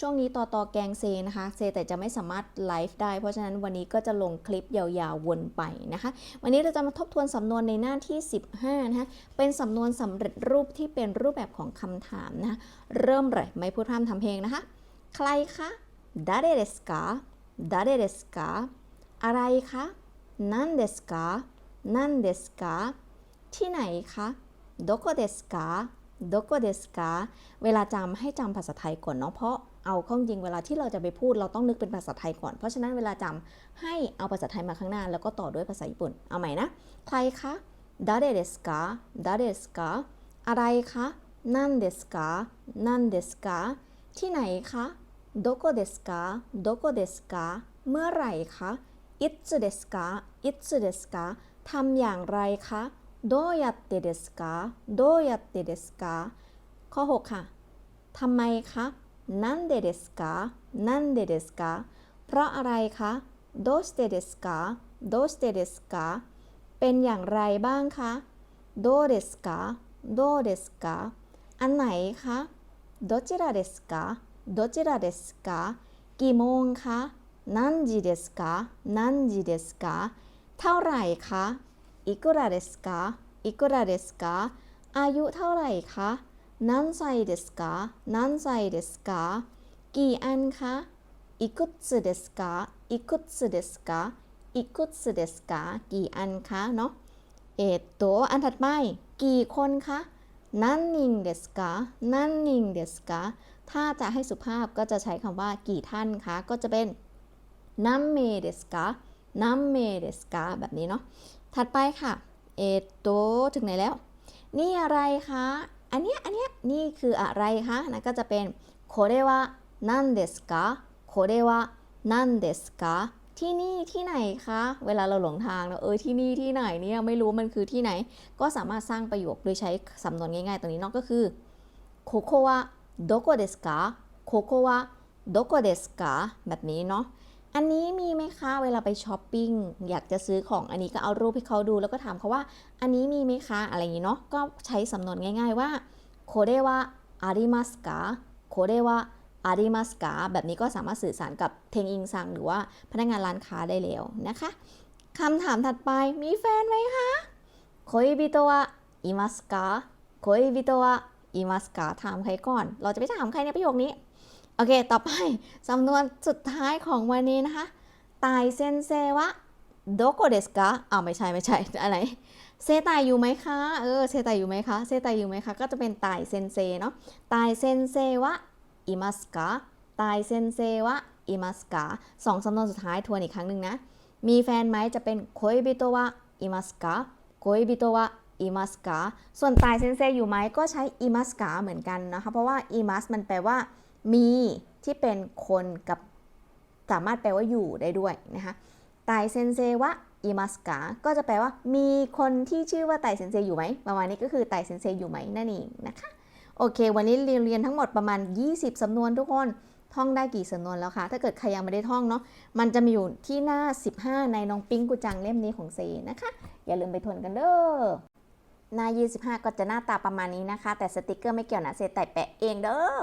ช่วงนี้ต่อต่อแกงเซนะคะ เซแต่จะไม่สามารถไลฟ์ได้ เพราะฉะนั้นวันนี้ก็จะลงคลิปยาวๆวนไปนะคะ วันนี้เราจะมาทบทวนสำนวนในหน้าที่ 15 นะคะ เป็นสำนวนสำเร็จรูปที่เป็นรูปแบบของคำถามนะคะ เริ่มเลยไม่พูดพร่ำทำเพลงนะคะ ใครคะ誰ですか誰ですかอะไรคะ何ですか何ですかที่ไหนคะどこですかどこですかเวลาจำให้จำภาษาไทยก่อนเนาะเพราะ เอาข้องจริงเวลาที่เราจะไปพูดเราต้องนึกเป็นภาษาไทยก่อน เพราะฉะนั้นเวลาจำให้เอาภาษาไทยมาข้างหน้า แล้วก็ต่อด้วยภาษาญี่ปุ่น เอาใหม่นะ ใครคะดาเดเดสกาดาเดสกาอะไรคะนั่นเดสกานั่นเดสกาที่ไหนคะดโกเดสกาดโกเดสกาเมื่อไหร่คะอิตซ์เดสกาอิตซ์เดทำอย่างไรคะโดยัตเตเดสกาโดยัตข้อ 6 ค่ะทำไมคะ นันเดเดสกานันเดเดสกาเพราะอะไรคะโดสเตเดสกาโดสเตเดสกาเป็นอย่างไรบ้างคะโดเดสกาโดเดสกาอันไหนคะโดจิราเดสกาโดจิราเดสกากี่โมงคะนันจิเดสกานันจิเดสกาเท่าไหร่คะอิกุระเดสกาอิกุระเดสกาอายุเท่าไหร่คะ นันไซเดสกานันไซเดสกากี่อันคะอีกุส์เดสกาอีกุส์เดสกาอีกุส์เดสกากี่อันคะเนาะเอตโตอันถัดไปกี่คนคะนั่นนิงเดสกานั่นนิงเดสกาถ้าจะให้สุภาพก็จะใช้คำว่ากี่ท่านคะ ก็จะเป็นนัมเมเดสกานัมเมเดสกาแบบนี้เนาะ ถัดไปค่ะ เอตโตถึงไหนแล้ว นี่อะไรคะ อันเนี้ย อันเนี้ย นี่คืออะไรคะนะก็จะเป็นこれは何ですかこれは何ですかที่นี่ที่ไหนคะ เวลาเราหลงทางแล้วเออที่นี่ที่ไหนเนี่ยไม่รู้มันคือที่ไหน ก็สามารถสร้างประโยคโดยใช้สำนวนง่ายๆ ตรงนี้เนอกก็คือここはどこですかここはどこですかแบบนี้เนาะ อันนี้มีไหมคะเวลาไปช้อปปิ้งอยากจะซื้อของอันนี้ก็เอารูปให้เขาดู แล้วก็ถามเขาว่า อันนี้มีไหมคะอะไรอย่างนี้เนาะก็ใช้สำนวนง่ายๆว่าโคเดวะอาริมัสกาโคเดวะอาริมัสกาแบบนี้ก็สามารถสื่อสารกับเทงอิงซังหรือว่าพนักงานร้านค้าได้แล้วนะคะคำถามถัดไปมีแฟนไหมคะโคยบิโตะอิมัสกาโคยบิโตะอิมัสกาถามใครก่อน เราจะไปถามใครในประโยคนี้ อเค ต่อไปสำนวนสุดท้ายของวันนี้นะคะ ตายเซนเซวะโดโกเดสกะอ้าวไม่ใช่ไม่ใช่อะไร เซตายอยู่ไหมคะ เออ เซตายอยู่ไหมคะ เซตายอยู่ไหมคะ ก็จะเป็นตายเซนเซเนาะ ตายเซนเซวะอิมัสกะตายเซนเซวะอิมัสกะสองสำนวนสุดท้ายทวนอีกครั้งหนึ่งนะ มีแฟนไหมจะเป็นโคยบิโตวะอิมัสกะโคยบิโตวะอิมัสกะส่วนตายเซนเซอยู่ไหมก็ใช้อิมัสกะเหมือนกันนะคะ เพราะว่าอิมัสมันแปลว่า มีที่เป็นคนกับสามารถแปลว่าอยู่ได้ด้วยนะคะไตเซนเซวะอิมัสกะก็จะแปลว่ามีคนที่ชื่อว่าไตเซนเซอยู่ไหมประมาณนี้ก็คือไตเซนเซอยู่ไหมนั่นเองนะคะ โอเค วันนี้เรียนเรียนทั้งหมดประมาณ 20 สำนวนทุกคน ท่องได้กี่สำนวนแล้วคะ ถ้าเกิดใครยังไม่ได้ท่องเนาะ มันจะมีอยู่ที่หน้า 15 ในน้องปิ้งกุจังเล่มนี้ของเซนะคะ อย่าลืมไปทวนกันเด้อ หน้า 25 ก็จะหน้าตาประมาณนี้นะคะ แต่สติกเกอร์ไม่เกี่ยวนะ เซแต่แปะเองเด้อ